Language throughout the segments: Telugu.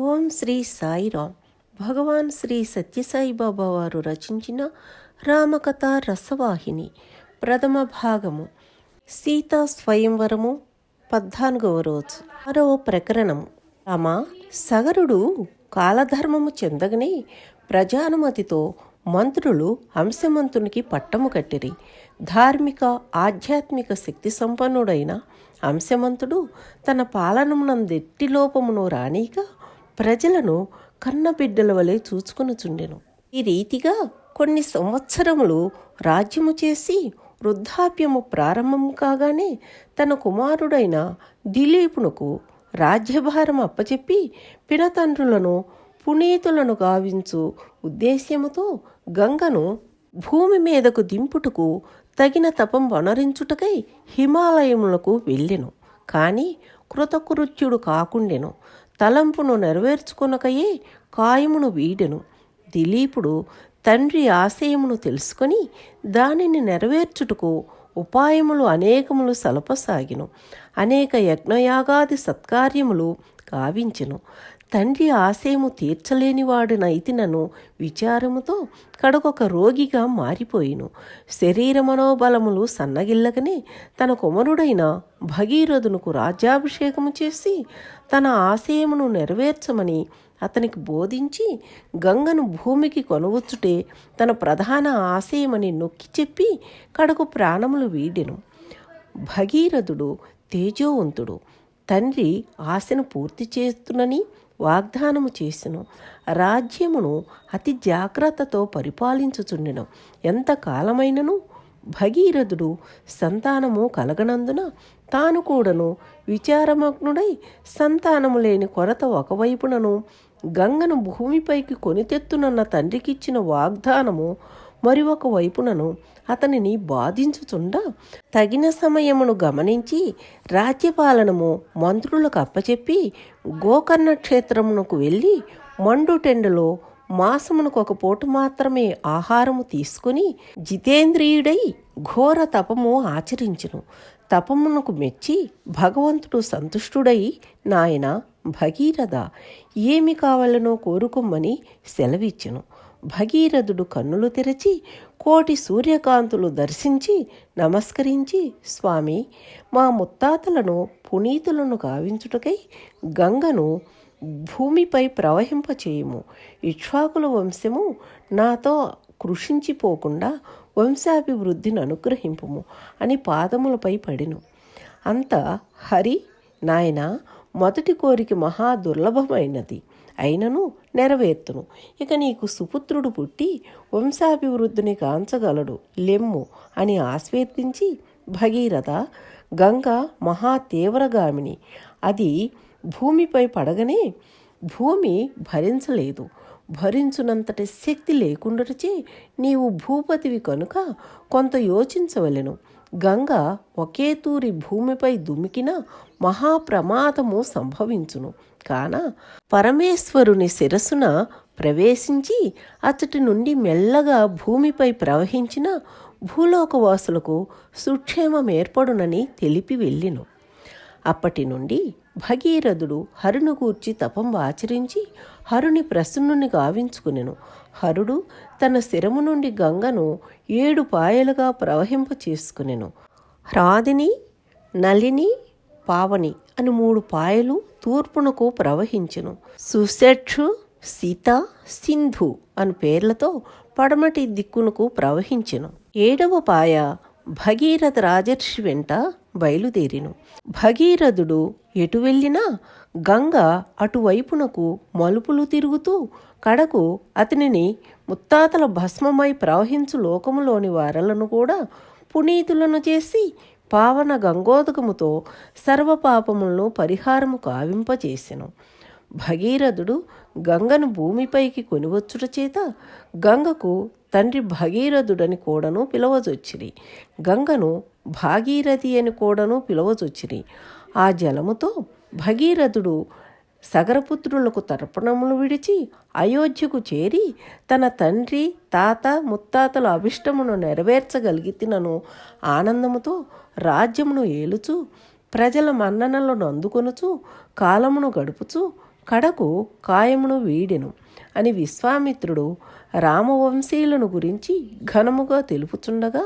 ఓం శ్రీ సాయిరామ్. భగవాన్ శ్రీ సత్యసాయి బాబా వారు రచించిన రామకథ రసవాహిని. ప్రథమ భాగము. సీతా స్వయంవరము పద్నాలుగవ రోజు. మరో ప్రకరణము. రామ సగరుడు కాలధర్మము చెందగనే ప్రజానుమతితో మంత్రులు హంసమంతునికి పట్టము కట్టిరి. ధార్మిక ఆధ్యాత్మిక శక్తి సంపన్నుడైన అంశమంతుడు తన పాలనమునందెట్టి లోపమును రానీక ప్రజలను కన్నబిడ్డల వలె చూచుకొనుచుండెను. ఈ రీతిగా కొన్ని సంవత్సరములు రాజ్యము చేసి వృద్ధాప్యము ప్రారంభం కాగానే తన కుమారుడైన దిలీపునకు రాజ్యభారం అప్పచెప్పి పినతండ్రులను పునీతులను గావించు ఉద్దేశ్యముతో గంగను భూమి మీదకు దింపుటకు తగిన తపం వనరించుటకై హిమాలయములకు వెళ్ళెను. కానీ కృతకృత్యుడు కాకుండెను. తలంపును నెరవేర్చుకొనకయే కాయమును వీడెను. దిలీపుడు తండ్రి ఆశయమును తెలుసుకొని దానిని నెరవేర్చుటకు ఉపాయములు అనేకములు సలపసాగిను. అనేక యజ్ఞయాగాది సత్కార్యములు గావించెను. తండ్రి ఆశయము తీర్చలేనివాడినైతినను విచారముతో కడకొక రోగిగా మారిపోయిను. శరీర మనోబలములు సన్నగిల్లగనే తన కుమరుడైన భగీరథునకు రాజ్యాభిషేకము చేసి తన ఆశయమును నెరవేర్చమని అతనికి బోధించి గంగను భూమికి కొనవచ్చుటే తన ప్రధాన ఆశయమని నొక్కి చెప్పి కడకు ప్రాణములు వీడెను. భగీరథుడు తేజోవంతుడు. తండ్రి ఆశను పూర్తి చేస్తునని వాగ్దానము చేసెను. రాజ్యమును అతి జాగ్రత్తతో పరిపాలించుచుండెను. ఎంత కాలమైనను? భగీరథుడు సంతానము కలగనందున తాను కూడాను విచారమగ్నుడై సంతానము లేని కొరత ఒకవైపునను గంగను భూమిపైకి కొనితెత్తునన్న తండ్రికిచ్చిన వాగ్దానము మరి ఒక వైపునను అతనిని బాధించుచుండా తగిన సమయమును గమనించి రాజ్యపాలనము మంత్రులకు అప్పచెప్పి గోకర్ణ క్షేత్రమునకు వెళ్ళి మండుటెండలో మాసమునకు ఒక పూట మాత్రమే ఆహారము తీసుకుని జితేంద్రియుడై ఘోర తపము ఆచరించును. తపమునకు మెచ్చి భగవంతుడు సంతుష్టుడై నాయన భగీరథ ఏమి కావాలనో కోరుకోమని సెలవిచ్చెను. భగీరథుడు కన్నులు తెరచి కోటి సూర్యకాంతులు దర్శించి నమస్కరించి స్వామి మా ముత్తాతలను పునీతులను గావించుటకై గంగను భూమిపై ప్రవహింపచేయము. ఇక్ష్వాకుల వంశము నాతో కృషించిపోకుండా వంశాభివృద్ధిని అనుగ్రహింపుము అని పాదములపై పడిను. అంత హరి నాయన మొదటి కోరిక మహా దుర్లభమైనది. అయినను నెరవేర్తును. ఇక నీకు సుపుత్రుడు పుట్టి వంశాభివృద్ధిని కాంచగలడు. లెమ్ము అని ఆస్వేదించి భగీరథ గంగ మహా తీవ్రగామిని అది భూమిపై పడగనే భూమి భరించలేదు. భరించునంతటి శక్తి లేకుండాచే నీవు భూపతివి కనుక కొంత యోచించవలెను. గంగ ఒకే తూరి భూమిపై దుమికిన మహాప్రమాదము సంభవించును. కాన పరమేశ్వరుని శిరస్సున ప్రవేశించి అతటి నుండి మెల్లగా భూమిపై ప్రవహించిన భూలోకవాసులకు సుక్షేమం ఏర్పడునని తెలిపి వెళ్ళిను. అప్పటి నుండి భగీరథుడు హరుని గూర్చి తపం ఆచరించి హరుని ప్రసన్నుని గావించుకునెను. హరుడు తన శిరము నుండి గంగను ఏడు పాయలుగా ప్రవహింప చేసుకునెను హ్రాదిని నలిని పావని అని మూడు పాయలు తూర్పునకు ప్రవహించెను. సుసెక్షు సీత సింధు అని పేర్లతో పడమటి దిక్కునకు ప్రవహించెను. ఏడవ పాయ భగీరథ రాజర్షి వెంట బయలుదేరిను. భగీరథుడు ఎటు వెళ్ళినా గంగ అటువైపునకు మలుపులు తిరుగుతూ కడకు అతనిని ముత్తాతల భస్మమై ప్రవహించు లోకములోని వారలను కూడా పునీతులను చేసి పావన గంగోదకముతో సర్వపాపములను పరిహారము కావింపచేసెను. భగీరథుడు గంగను భూమిపైకి కొనివచ్చుట చేత గంగకు తండ్రి భగీరథుడని కూడాను పిలవజొచ్చిరి. గంగను భాగీరథి అని కూడాను పిలవజొచ్చిరి. ఆ జలముతో భగీరథుడు సగరపుత్రులకు తర్పణములు విడిచి అయోధ్యకు చేరి తన తండ్రి తాత ముత్తాతల అభిష్టమును నెరవేర్చగలిగితినను ఆనందముతో రాజ్యమును ఏలుచు ప్రజల మన్ననలను అందుకొనుచు కాలమును గడుపుచు కడకు కాయమును వీడెను అని విశ్వామిత్రుడు రామవంశీయులను గురించి ఘనముగా తెలుపుచుండగా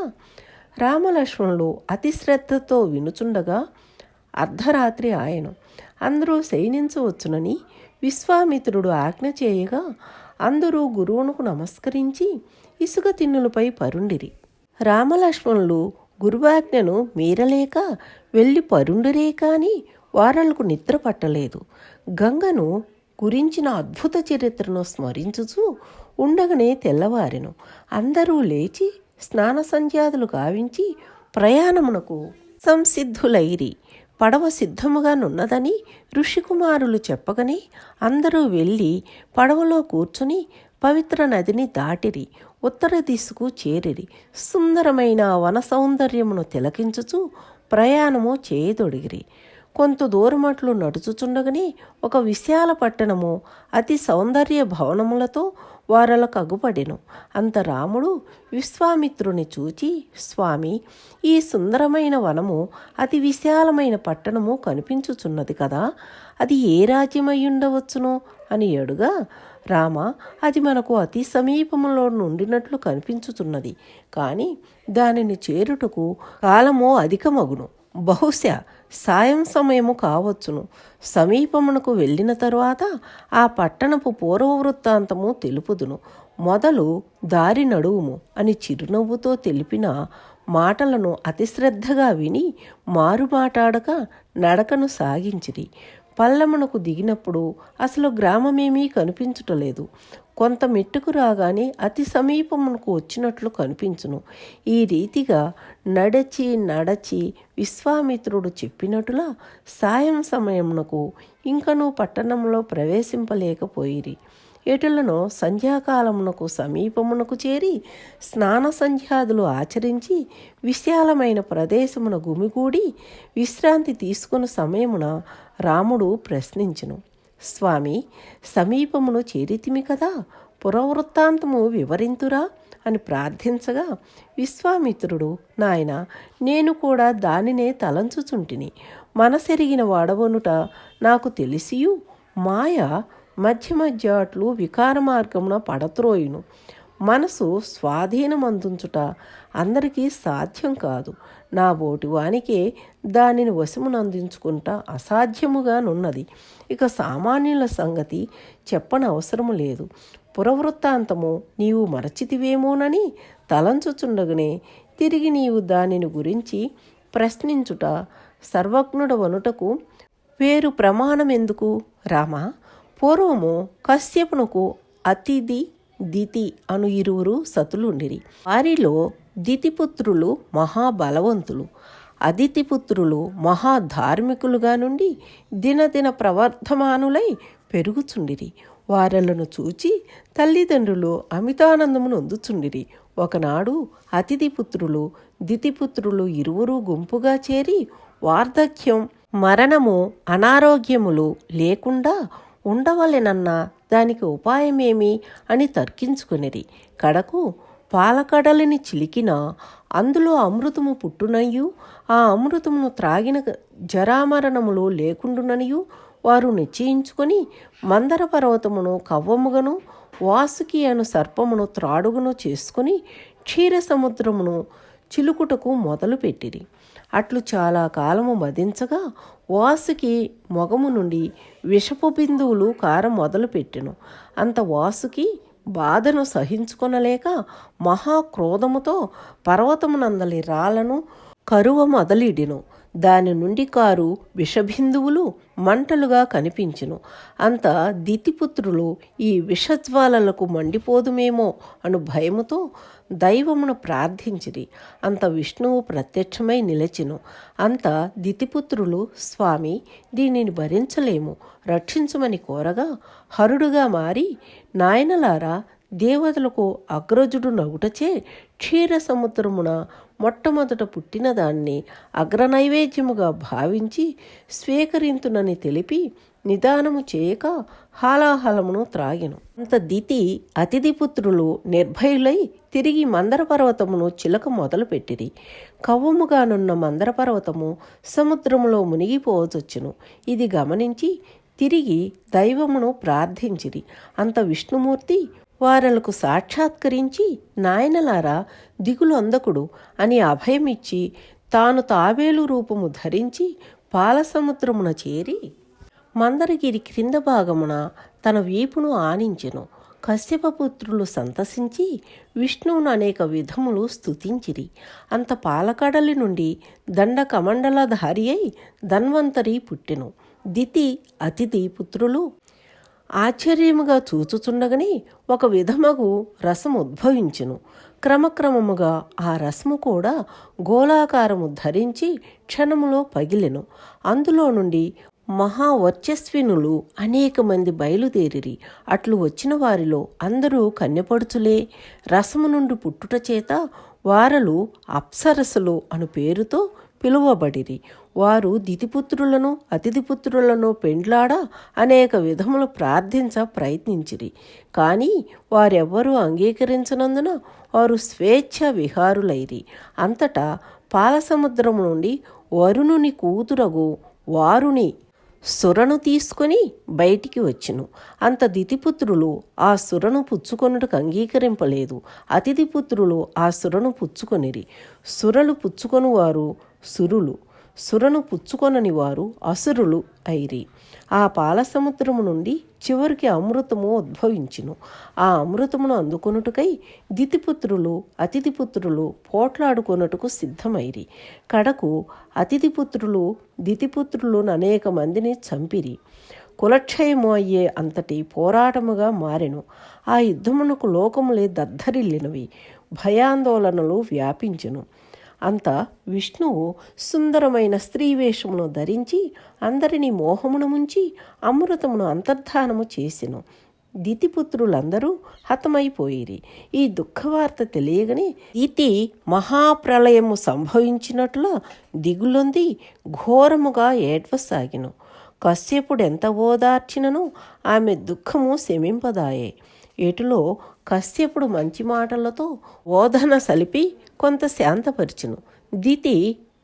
రామలక్ష్మణులు అతి శ్రద్ధతో వినుచుండగా అర్ధరాత్రి ఆయను. అందరూ శయనించవచ్చునని విశ్వామిత్రుడు ఆజ్ఞ చేయగా అందరూ గురువునకు నమస్కరించి ఇసుక తిన్నులపై పరుండిరి. రామలక్ష్మణులు గురువాజ్ఞను మీరలేక వెళ్ళి పరుండిరే కాని వారలకు నిద్ర పట్టలేదు. గంగను గురించిన అద్భుత చరిత్రను స్మరించుచూ ఉండగనే తెల్లవారెను అందరూ లేచి స్నాన సంధ్యాదులు గావించి ప్రయాణమునకు సంసిద్ధులైరి. పడవ సిద్ధముగా నున్నదని ఋషికుమారులు చెప్పగని అందరూ వెళ్ళి పడవలో కూర్చుని పవిత్ర నదిని దాటిరి ఉత్తర దిశకు చేరిరి సుందరమైన వన సౌందర్యమును తిలకించుచు ప్రయాణము చేయదొడిగిరి కొంత దూరమట్లు నడుచుచుండగని ఒక విశాల పట్టణము అతి సౌందర్య భవనములతో వారలకు అగుపడెను. అంత రాముడు విశ్వామిత్రుని చూచి స్వామి ఈ సుందరమైన వనము అతి విశాలమైన పట్టణము కనిపించుచున్నది కదా అది ఏ రాజ్యమై ఉండవచ్చును అని అడుగా రామ అది మనకు అతి సమీపంలో నుండినట్లు కనిపించుచున్నది కానీ దానిని చేరుటకు కాలము అధికమగును. బహుశా సాయం సమయము కావచ్చును. సమీపమునకు వెళ్ళిన తరువాత ఆ పట్టణపు పూర్వవృత్తాంతము తెలుపుదును. మొదలు దారి నడువుము అని చిరునవ్వుతో తెలిపిన మాటలను అతిశ్రద్ధగా విని మారుమాటాడక నడకను సాగించిరి. పల్లమునకు దిగినప్పుడు అసలు గ్రామమేమీ కనిపించుటలేదు. కొంత మెట్టుకు రాగానే అతి సమీపమునకు వచ్చినట్లు కనిపించును. ఈ రీతిగా నడచి నడచి విశ్వామిత్రుడు చెప్పినట్టులా సాయం సమయమునకు ఇంకనూ పట్టణంలో ప్రవేశింపలేకపోయిరి. ఎటులను సంధ్యాకాలమునకు సమీపమునకు చేరి స్నాన సంధ్యాదులు ఆచరించి విశాలమైన ప్రదేశమున గుమిగూడి విశ్రాంతి తీసుకున్న సమయమున రాముడు ప్రశ్నించును. స్వామి సమీపమును చేరితిమి కదా పురవృత్తాంతము వివరింతురా? అని ప్రార్థించగా విశ్వామిత్రుడు నాయన నేను కూడా దానినే తలంచుచుంటిని. మనసెరిగిన వాడవనుట నాకు తెలిసియు. మాయ మధ్య మధ్య అట్లు వికార మార్గమున పడత్రోయును. మనసు స్వాధీనమందుంచుట అందరికీ సాధ్యం కాదు. నా బోటి వానికే దానిని వశమునందించుకుంటా అసాధ్యముగానున్నది. ఇక సామాన్యుల సంగతి చెప్పనవసరము లేదు. పురవృత్తాంతము నీవు మరచితివేమోనని తలంచుచుండగనే తిరిగి నీవు దానిని గురించి ప్రశ్నించుట సర్వజ్ఞుడవనుటకు వేరు ప్రమాణమెందుకు? రామా పూర్వము కశ్యపునకు అతిథి దితి అను ఇరువురు సతులుండిరి వారిలో దితిపుత్రులు మహాబలవంతులు. అదితిపుత్రులు మహాధార్మికులుగా నుండి దినదిన ప్రవర్ధమానులై పెరుగుచుండిరి. వారలను చూచి తల్లిదండ్రులు అమితానందమును అందుచుండిరి ఒకనాడు అతిథిపుత్రులు దితిపుత్రులు ఇరువురు గుంపుగా చేరి వార్ధక్యం మరణము అనారోగ్యములు లేకుండా ఉండవలెనన్నా దానికి ఉపాయమేమి అని తర్కించుకునిరి. కడకు పాలకడలిని చిలికిన అందులో అమృతము పుట్టునయ్యు ఆ అమృతమును త్రాగిన జరామరణములు లేకుండుననియు వారు నిశ్చయించుకొని మందర పర్వతమును కవ్వముగను వాసుకి అను సర్పమును త్రాడుగును చేసుకుని క్షీర సముద్రమును చిలుకుటకు మొదలుపెట్టిరి. అట్లు చాలా కాలము మదించగా వాసుకి మొగము నుండి విషపు బిందువులు కారం మొదలుపెట్టెను. అంత వాసుకి బాధను సహించుకొనలేక మహాక్రోధముతో పర్వతమునందలి రాళ్ళను కరువ మొదలిడిను. దాని నుండి కారు విషబిందువులు మంటలుగా కనిపించును. అంత దితిపుత్రులు ఈ విషజ్వాలలకు మండిపోదుమేమో అను భయముతో దైవమును ప్రార్థించిరి. అంత విష్ణువు ప్రత్యక్షమై నిలచెను. అంత దితిపుత్రులు స్వామి దీనిని భరించలేము. రక్షించమని కోరగా హరుడుగా మారి నాయనలారా దేవతలకు అగ్రజుడు నగుటచే క్షీర సముద్రమున మొట్టమొదట పుట్టిన దాన్ని అగ్రనైవేద్యముగా భావించి స్వీకరింతునని తెలిపి నిదానము చేయక హాలాహలమును త్రాగెను. అంత దితి అతిథిపుత్రులు నిర్భయులై తిరిగి మందర పర్వతమును చిలక మొదలుపెట్టిరి. కవ్వముగానున్న మందర పర్వతము సముద్రములో మునిగిపోవచ్చొచ్చును ఇది గమనించి తిరిగి దైవమును ప్రార్థించిరి. అంత విష్ణుమూర్తి వారలకు సాక్షాత్కరించి నాయనలారా దిగులొందకుడు అని అభయమిచ్చి తాను తాబేలు రూపము ధరించి పాలసముద్రమున చేరి మందరగిరి క్రింద భాగమున తన వీపును ఆనించెను. కశ్యపపుత్రులు సంతసించి విష్ణువును అనేక విధములు స్థుతించిరి అంత పాలకడలి నుండి దండ కమండలధారి అయి ధన్వంతరి పుట్టెను. దితి అతిథి పుత్రులు ఆశ్చర్యముగా చూచుచుండగని ఒక విధమగు రసము ఉద్భవించును. క్రమక్రమముగా ఆ రసము కూడా గోళాకారము ధరించి క్షణములో పగిలెను. అందులో నుండి మహావర్చస్వినులు అనేక మంది బయలుదేరిరి అట్లు వచ్చిన వారిలో అందరూ కన్యపడుచులే. రసము నుండి పుట్టుట చేత వారలు అప్సరసలు అను పేరుతో పిలువబడిరి. వారు దితిపుత్రులను అతిథిపుత్రులను పెండ్లాడ అనేక విధములు ప్రార్థించ ప్రయత్నించిరి. కానీ వారెవ్వరూ అంగీకరించనందున వారు స్వేచ్ఛ విహారులైరి. అంతటా పాలసముద్రము నుండి వరుణుని కూతురగు వారుని సురను తీసుకొని బయటికి వచ్చును. అంత దితిపుత్రులు ఆ సురను పుచ్చుకొనుటకు అంగీకరింపలేదు. అతిథిపుత్రులు ఆ సురను పుచ్చుకొనిరి. సురలు పుచ్చుకొని వారు సురులు. సురను పుచ్చుకొనని వారు అసురులు అయిరి. ఆ పాలసముద్రము నుండి చివరికి అమృతము ఉద్భవించును. ఆ అమృతమును అందుకొనుటకై దితిపుత్రులు అతిథిపుత్రులు పోట్లాడుకొనుటకు సిద్ధమైరి. కడకు అతిథిపుత్రులు దితిపుత్రులు అనేక మందిని చంపిరి. కులక్షయము అయ్యే అంతటి పోరాటముగా మారెను. ఆ యుద్ధమునకు లోకములే దద్దరిల్లినవి. భయాందోళనలు వ్యాపించును. అంత విష్ణువు సుందరమైన స్త్రీ వేషమును ధరించి అందరినీ మోహమును ముంచి అమృతమును అంతర్ధానము చేసెను. దితిపుత్రులందరూ హతమైపోయిరి. ఈ దుఃఖవార్త తెలియగని ఇతి మహాప్రళయము సంభవించినట్లు దిగులొంది ఘోరముగా ఏడ్వసాగిను. కశ్యపుడు ఎంత ఓదార్చినను ఆమె దుఃఖము శమింపదాయే. ఎటులో కశ్యపుడు మంచి మాటలతో ఓదన సలిపి కొంత శాంతపరిచును. దితి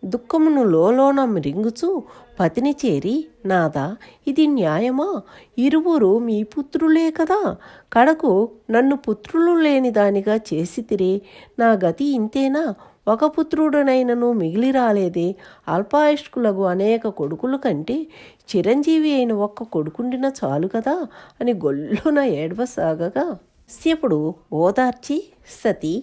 దుఃఖమును లోలోన మృంగుచు పతిని చేరి నాదా ఇది న్యాయమా? ఇరువురు మీ పుత్రులే కదా. కడకు నన్ను పుత్రులు లేని దానిగా చేసి తిరే నా గతి ఇంతేనా? ఒక పుత్రుడనైనను మిగిలి రాలేదే. అల్పాయుష్కులకు అనేక కొడుకుల కంటే చిరంజీవి అయిన ఒక్క కొడుకుండిన చాలు కదా అని గొల్లున ఏడవసాగగా కశ్యపుడు ఓదార్చి సతీ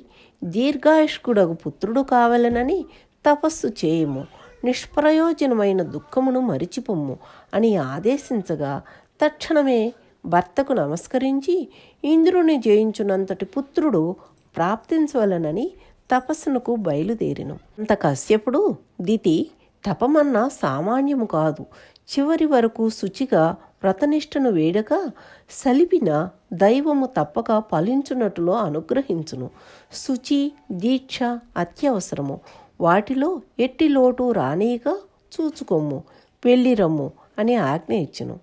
దీర్ఘాయుష్కుడగు పుత్రుడు కావలనని తపస్సు చేయము. నిష్ప్రయోజనమైన దుఃఖమును మరిచిపొమ్ము అని ఆదేశించగా తక్షణమే భర్తకు నమస్కరించి ఇంద్రుని జయించునంతటి పుత్రుడు ప్రాప్తించవలనని తపస్సునకు బయలుదేరిను. అంత కశ్యపుడు దితి తపమన్న సామాన్యము కాదు. చివరి వరకు శుచిగా వ్రతనిష్టను వేడక సలిపిన దైవము తప్పక ఫలించున్నట్లు అనుగ్రహించును. శుచి దీక్ష అత్యవసరము. వాటిలో ఎట్టి లోటు రానీయక చూచుకొమ్ము పెళ్ళిరమ్ము అని ఆజ్ఞ ఇచ్చును.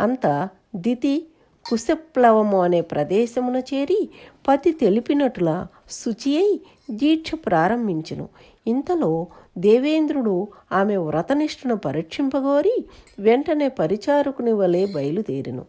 అంత దితి కుశప్లవము అనే ప్రదేశమున చేరి పతి తెలిపినట్ల శుచి అయి దీక్ష ప్రారంభించును. ఇంతలో దేవేంద్రుడు ఆమె వ్రతనిష్ఠను పరీక్షింపగోరి వెంటనే పరిచారకుని వలె బయలుదేరెను.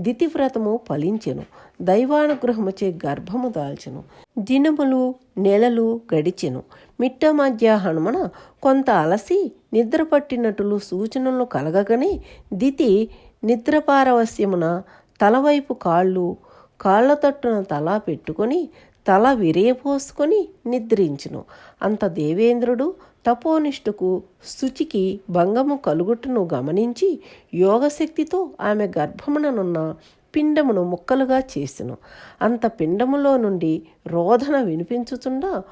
దితివ్రతము ఫలించెను. దైవానుగ్రహముచే గర్భము దాల్చెను. దినములు నెలలు గడిచెను. మిట్ట మధ్యాహ్నమున కొంత అలసి నిద్రపట్టినట్లు సూచనలు కలగగానే దితి నిద్రపారవస్యమున తలవైపు కాళ్ళు కాళ్ళ తట్టున తలా పెట్టుకొని తల విరేపోసుకొని నిద్రించును. అంత దేవేంద్రుడు తపోనిష్ఠుకు శుచికి భంగము కలుగుటను గమనించి యోగశక్తితో ఆమె గర్భముననున్న పిండమును ముక్కలుగా చేసెను. అంత పిండములో నుండి రోధన వినిపించుచుండా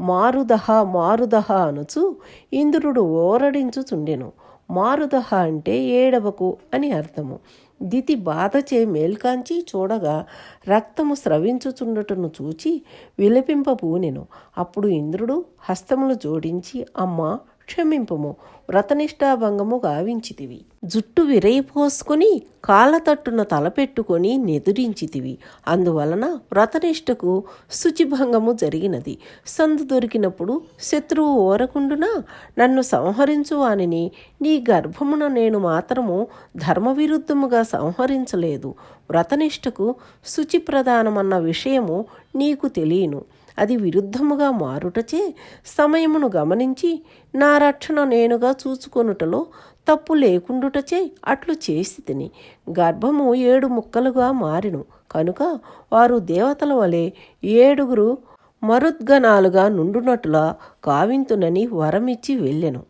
మారుదహ మారుదహ అనుచు ఇంద్రుడు ఓరడించుచుండెను. మారుదహ అంటే ఏడవకు అని అర్థము. దితి బాధచే మేల్కాంచి చూడగా రక్తము స్రవించుచుండటను చూచి విలపింపపూనెను అప్పుడు ఇంద్రుడు హస్తములు జోడించి అమ్మ క్షమింపుము వ్రతనిష్టాభంగము గావించితివి. జుట్టు విరయిపోసుకొని కాళ్ళతట్టున తలపెట్టుకొని నెదురించితివి. అందువలన వ్రతనిష్టకు శుచిభంగము జరిగినది. సందు దొరికినప్పుడు శత్రువు ఓరకుండునా నన్ను సంహరించు అనిని నీ గర్భమున నేను మాత్రము ధర్మవిరుద్ధముగా సంహరించలేదు. వ్రతనిష్టకు శుచి ప్రధానమన్న విషయము నీకు తెలియను. అది విరుద్ధముగా మారుటచే సమయమును గమనించి నా రక్షణ నేనుగా చూచుకొనుటలో తప్పు లేకుండుటచే అట్లు చేసి తిని. గర్భము ఏడు ముక్కలుగా మారిను. కనుక వారు దేవతల వలె ఏడుగురు మరుద్గణాలుగా నుండునట్లా కావింతునని వరమిచ్చి వెళ్ళెను.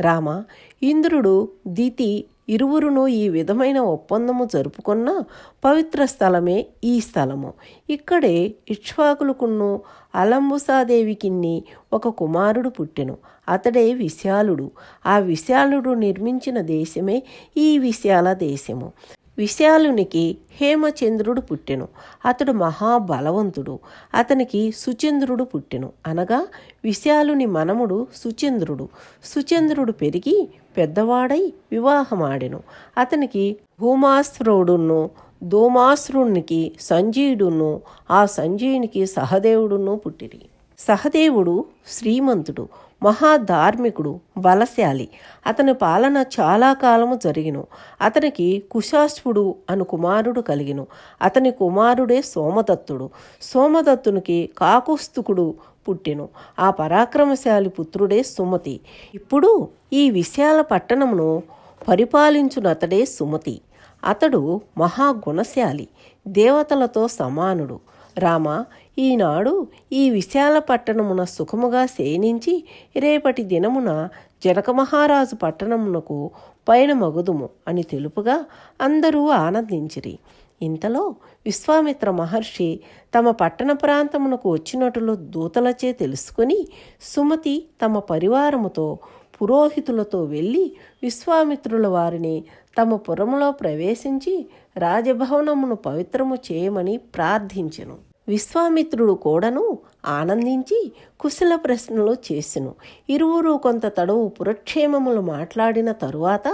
రామ ఇంద్రుడు దితి ఇరువురును ఈ విధమైన ఒప్పందము జరుపుకున్న పవిత్ర స్థలమే ఈ స్థలము. ఇక్కడే ఇక్ష్వాకులకును అలంబుసాదేవికిన్ని ఒక కుమారుడు పుట్టెను. అతడే విశాలుడు. ఆ విశాలుడు నిర్మించిన దేశమే ఈ విశాల దేశము. విశాలునికి హేమచంద్రుడు పుట్టెను. అతడు మహాబలవంతుడు. అతనికి సుచంద్రుడు పుట్టెను. అనగా విశాలుని మనముడు సుచంద్రుడు. సుచంద్రుడు పెరిగి పెద్దవాడై వివాహమాడెను. అతనికి భూమాశ్రుడును ధూమాశ్రునికి సంజీయుడును ఆ సంజీయునికి సహదేవుడును పుట్టిరి. సహదేవుడు శ్రీమంతుడు. మహాధార్మికుడు బలశాలి. అతని పాలన చాలా కాలము జరిగిను. అతనికి కుశాశ్వుడు అను కుమారుడు కలిగిను. అతని కుమారుడే సోమదత్తుడు. సోమదత్తునికి కాకుస్తుకుడు పుట్టెను. ఆ పరాక్రమశాలి పుత్రుడే సుమతి. ఇప్పుడు ఈ విశాల పట్టణమును పరిపాలించునతడే సుమతి. అతడు మహాగుణశాలి దేవతలతో సమానుడు. రామ ఈనాడు ఈ విశాల పట్టణమున సుఖముగా శయనించి రేపటి దినమున జనక మహారాజు పట్టణమునకు పైన మగుదుము అని తెలుపుగా అందరూ ఆనందించిరి. ఇంతలో విశ్వామిత్ర మహర్షి తమ పట్టణ ప్రాంతమునకు వచ్చినట్లు దూతలచే తెలుసుకుని సుమతి తమ పరివారముతో పురోహితులతో వెళ్ళి విశ్వామిత్రుల వారిని తమ పురములో ప్రవేశించి రాజభవనమును పవిత్రము చేయమని ప్రార్థించెను. విశ్వామిత్రుడు కూడాను ఆనందించి కుశల ప్రశ్నలు చేసెను. ఇరువురు కొంత తడవు పురక్షేమములు మాట్లాడిన తరువాత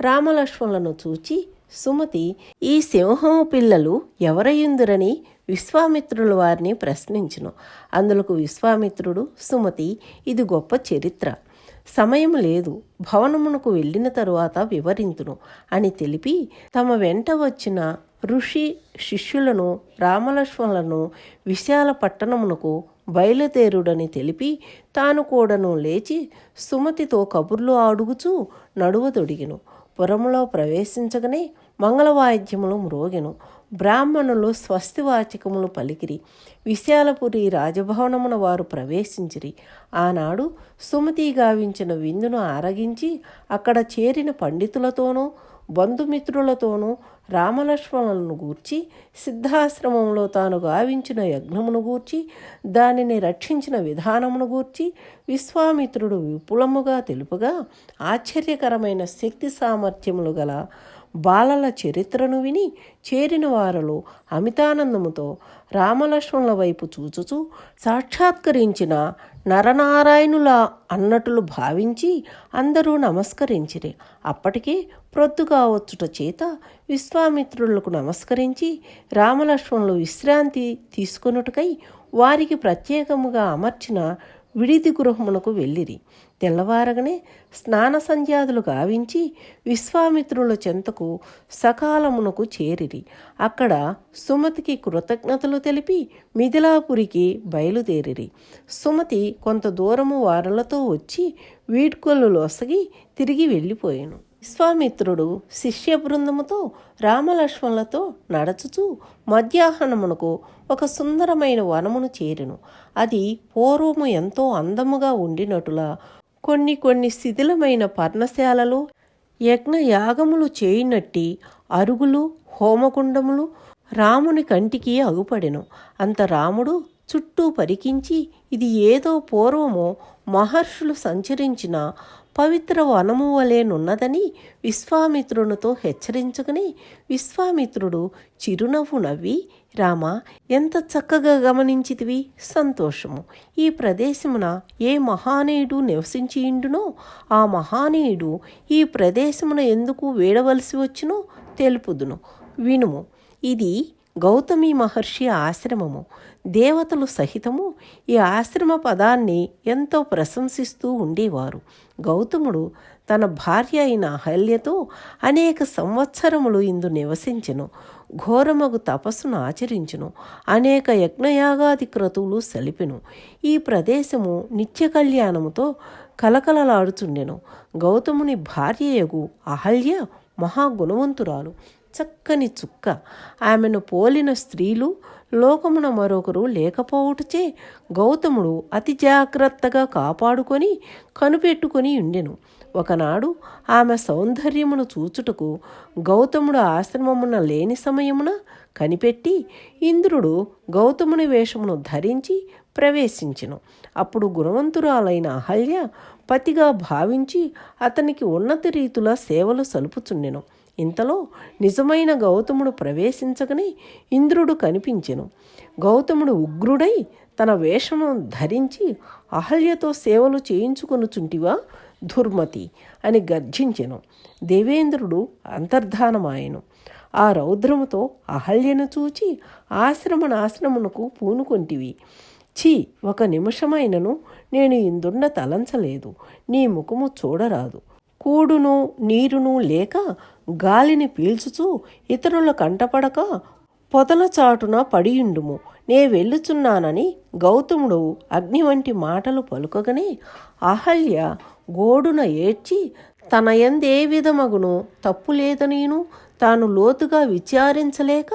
రామలక్ష్మణులను చూచి సుమతి ఈ సింహము పిల్లలు ఎవరయుందురని విశ్వామిత్రులు వారిని ప్రశ్నించును. అందులకు విశ్వామిత్రుడు సుమతి ఇది గొప్ప చరిత్ర. సమయం లేదు. భవనమునకు వెళ్ళిన తరువాత వివరింతును అని తెలిపి తమ వెంట వచ్చిన ఋషి శిష్యులను రామలక్ష్మణులను విశాల పట్టణమునకు బయలుదేరుడని తెలిపి తాను కూడాను లేచి సుమతితో కబుర్లు ఆడుగుచూ నడువదొడిగిను. పురములో ప్రవేశించగానే మంగళవాయిద్యములు మ్రోగెను. బ్రాహ్మణులు స్వస్తివాచకములు పలికిరి. విశాలపురి రాజభవనమున వారు ప్రవేశించిరి. ఆనాడు సుమతి గావించిన విందును ఆరగించి అక్కడ చేరిన పండితులతోనూ బంధుమిత్రులతోనూ రామలక్ష్మణులను గూర్చి సిద్ధాశ్రమంలో తాను గావించిన యజ్ఞమును గూర్చి దానిని రక్షించిన విధానమును గూర్చి విశ్వామిత్రుడు విపులముగా తెలుపుగా ఆశ్చర్యకరమైన శక్తి సామర్థ్యములు గల బాలల చరిత్రను విని చేరిన వారిలో అమితానందముతో రామలక్ష్మణుల వైపు చూచుచూ సాక్షాత్కరించిన నరనారాయణుల అన్నట్లు భావించి అందరూ నమస్కరించిరి. అప్పటికే ప్రొద్దుగా వచ్చుట చేత విశ్వామిత్రులకు నమస్కరించి రామలక్ష్మణులు విశ్రాంతి తీసుకొనుటకై వారికి ప్రత్యేకముగా అమర్చిన విడిది గృహమునకు వెళ్ళిరి. తెల్లవారగనే స్నాన సంధ్యాదులు గావించి విశ్వామిత్రుల చెంతకు సకాలమునకు చేరిరి. అక్కడ సుమతికి కృతజ్ఞతలు తెలిపి మిథిలాపురికి బయలుదేరిరి. సుమతి కొంత దూరము వారలతో వచ్చి వీడ్కొల్లు లొసగి తిరిగి వెళ్ళిపోయాను. విశ్వామిత్రుడు శిష్య బృందముతో రామలక్ష్మణులతో నడచుచూ మధ్యాహ్నమునకు ఒక సుందరమైన వనమును చేరెను. అది పూర్వము ఎంతో అందముగా ఉండినటులా కొన్ని కొన్ని శిథిలమైన పర్ణశాలలు యజ్ఞయాగములు చేయినట్టి అరుగులు హోమకుండములు రాముని కంటికి అగుపడెను. అంత రాముడు చుట్టూ పరికించి ఇది ఏదో పూర్వము మహర్షులు సంచరించిన పవిత్ర వనము వలెనున్నదని విశ్వామిత్రునితో హెచ్చరించుకుని విశ్వామిత్రుడు చిరునవ్వు నవ్వి రామ ఎంత చక్కగా గమనించితివి సంతోషము. ఈ ప్రదేశమున ఏ మహానీయుడు నివసించియుండునో ఆ మహానీయుడు ఈ ప్రదేశమున ఎందుకు వేడవలసి వచ్చునో తెలుపుదును. వినుము. ఇది గౌతమి మహర్షి ఆశ్రమము దేవతలు సహితము ఈ ఆశ్రమ పదాన్ని ఎంతో ప్రశంసిస్తూ ఉండేవారు. గౌతముడు తన భార్య అయిన అహల్యతో అనేక సంవత్సరములు ఇందు నివసించెను ఘోరమగు తపస్సును ఆచరించును అనేక యజ్ఞయాగాది క్రతువులు సలిపెను. ఈ ప్రదేశము నిత్య కళ్యాణముతో కలకలలాడుచుండెను. గౌతముని భార్యయగు అహల్య మహాగుణవంతురాలు. చక్కని చుక్క. ఆమెను పోలిన స్త్రీలు లోకమున మరొకరు లేకపోవుటచే గౌతముడు అతి జాగ్రత్తగా కాపాడుకొని కనిపెట్టుకొని ఉండెను. ఒకనాడు ఆమె సౌందర్యమును చూచుటకు గౌతముడు ఆశ్రమమున లేని సమయమున కనిపెట్టి ఇంద్రుడు గౌతముని వేషమును ధరించి ప్రవేశించెను. అప్పుడు గుణవంతురాలైన అహల్య పతిగా భావించి అతనికి ఉన్నత రీతుల సేవలు సలుపుచుండెను. ఇంతలో నిజమైన గౌతముడు ప్రవేశించగని ఇంద్రుడు కనిపించెను. గౌతముడు ఉగ్రుడై తన వేషము ధరించి అహల్యతో సేవలు చేయించుకొనుచుంటివా దుర్మతి అని గర్జించెను. దేవేంద్రుడు అంతర్ధానమాయను. ఆ రౌద్రముతో అహల్యను చూచి ఆశ్రమనాశ్రమునకు పూనుకొంటివి. ఛీ ఒక నిమిషమైనను నేను ఇందున్న తలంచలేదు. నీ ముఖము చూడరాదు. కూడును నీరును లేక గాలిని పీల్చుచూ ఇతరుల కంటపడక పొదల చాటున పడియుండుము. నే వెళ్ళుచున్నానని గౌతముడు అగ్ని వంటి మాటలు పలుకగానే అహల్య గోడున ఏడ్చి తన ఎందే విధమగును తప్పు లేదనీను తాను లోతుగా విచారించలేక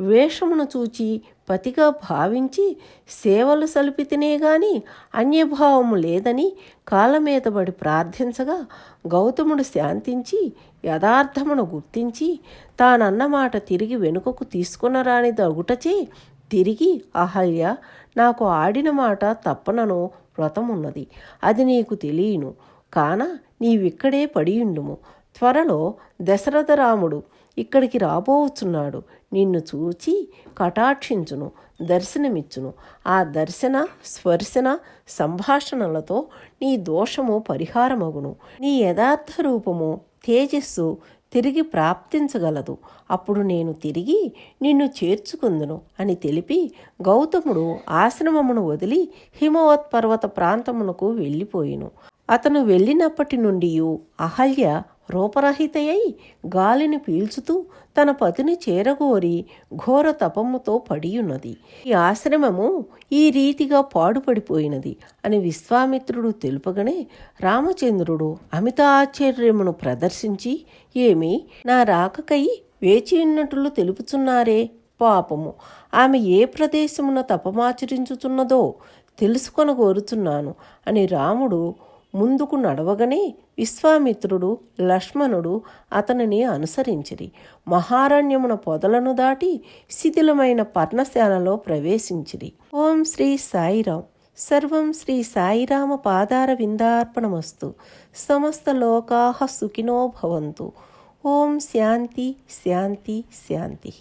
వేషమును చూచి పతిగా భావించి సేవలు సలిపితేనే గాని అన్యభావము లేదని కాలమేతబడి ప్రార్థించగా గౌతముడు శాంతించి యథార్థమును గుర్తించి తానన్న మాట తిరిగి వెనుకకు తీసుకునరాని దగుటచే తిరిగి అహల్య నాకు ఆడిన మాట తప్పనను వ్రతమున్నది. అది నీకు తెలియను. కాన నీవిక్కడే పడియుండుము. త్వరలో దశరథ రాముడు ఇక్కడికి రాబోవుచున్నాడు నిన్ను చూచి కటాక్షించును దర్శనమిచ్చును. ఆ దర్శన స్పర్శన సంభాషణలతో నీ దోషము పరిహారమగును. నీ యథార్థ రూపము తేజస్సు తిరిగి ప్రాప్తించగలదు. అప్పుడు నేను తిరిగి నిన్ను చేర్చుకుందును అని తెలిపి గౌతముడు ఆశ్రమమును వదిలి హిమవత్ పర్వత ప్రాంతమునకు వెళ్ళిపోయిను. అతను వెళ్ళినప్పటి నుండి అహల్య రూపరహితయై గాలిని పీల్చుతూ తన పతిని చేరగోరి ఘోర తపముతో పడియున్నది. ఈ ఆశ్రమము ఈ రీతిగా పాడుపడిపోయినది అని విశ్వామిత్రుడు తెలుపగానే రామచంద్రుడు అమిత ఆశ్చర్యమును ప్రదర్శించి ఏమి నా రాకకై వేచియున్నట్లు తెలుపుచున్నారే పాపము. ఆమె ఏ ప్రదేశమున తపమాచరించుచున్నదో తెలుసుకొన కోరుచున్నాను అని రాముడు ముందుకు నడవగానే విశ్వామిత్రుడు లక్ష్మణుడు అతనిని అనుసరించిరి. మహారణ్యమున పొదలను దాటి శిథిలమైన పర్ణశాలలో ప్రవేశించిరి. ఓం శ్రీ సాయిరాం. సర్వం శ్రీ సాయిరామ పాదార విందార్పణమస్తు. సమస్త లోకాహ సుఖినో భవంతు. ఓం శాంతి శాంతి శాంతి.